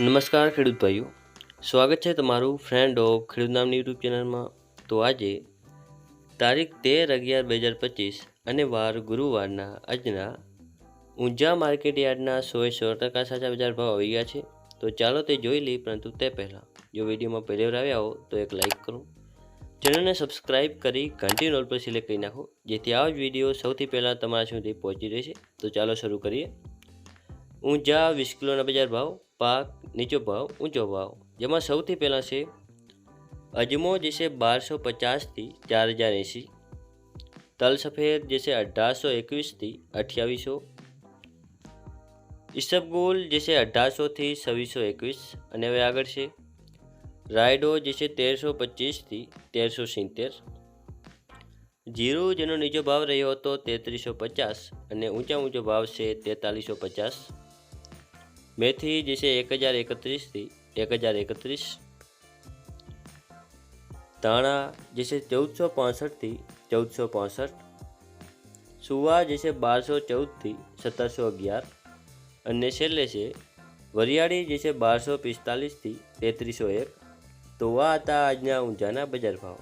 નમસ્કાર ખેડૂત ભાઈઓ. સ્વાગત છે તમારું ફ્રેન્ડ ઓફ ખેડૂત નામની યુટ્યુબ ચેનલમાં. તો આજે તારીખ તેર અગિયાર બે હજાર પચીસ અને વાર ગુરુવારના આજના ઊંઝા માર્કેટ યાર્ડના સોએ સો ટકા સાચા બજાર ભાવ આવી ગયા છે. તો ચાલો તે જોઈ લઈએ, પરંતુ તે પહેલાં જો વિડીયોમાં પહેલી વાર આવ્યા હો, તો એક લાઇક કરો. ચેનલને સબસ્ક્રાઇબ કરી ઘંટી નોલ પર સિલેક્ટ કરી નાખો, જેથી આવા જ વીડિયો સૌથી પહેલાં તમારા સુધી પહોંચી રહેશે. તો ચાલો શરૂ કરીએ. ઊંઝા વીસ કિલોના બજાર ભાવ, પાક નીચો ભાવ ઊંચો ભાવ જેમાં સૌથી પહેલાં છે, અજમો જે છે બારસો પચાસથી ચાર હજાર એંસી, તલ સફેદ જે છે અઢારસો એકવીસથી અઠ્યાવીસો ઈસબગુલ જે છે અઢારસોથી છવ્વીસો એકવીસ અને હવે આગળ છે, રાયડો જે છે તેરસો પચીસથી તેરસો સિત્તેર, જીરું જેનો નીચો ભાવ રહ્યો હતો તેત્રીસો પચાસ અને ઊંચા ઊંચો ભાવ છે તેતાલીસો પચાસ મેથી જે છે એક હજાર એકત્રીસથી એક હજાર એકત્રીસ. ધાણા જે છે ચૌદસો પાસઠથી ચૌદસો પાસઠ. સુવા જે છે બારસો ચૌદથી સત્તરસો અગિયાર. અને છેલ્લે છે વરિયાળી જે છે બારસો પિસ્તાલીસથી તેત્રીસો એક. તો આ હતા આજના ઊંઝાના બજાર ભાવ.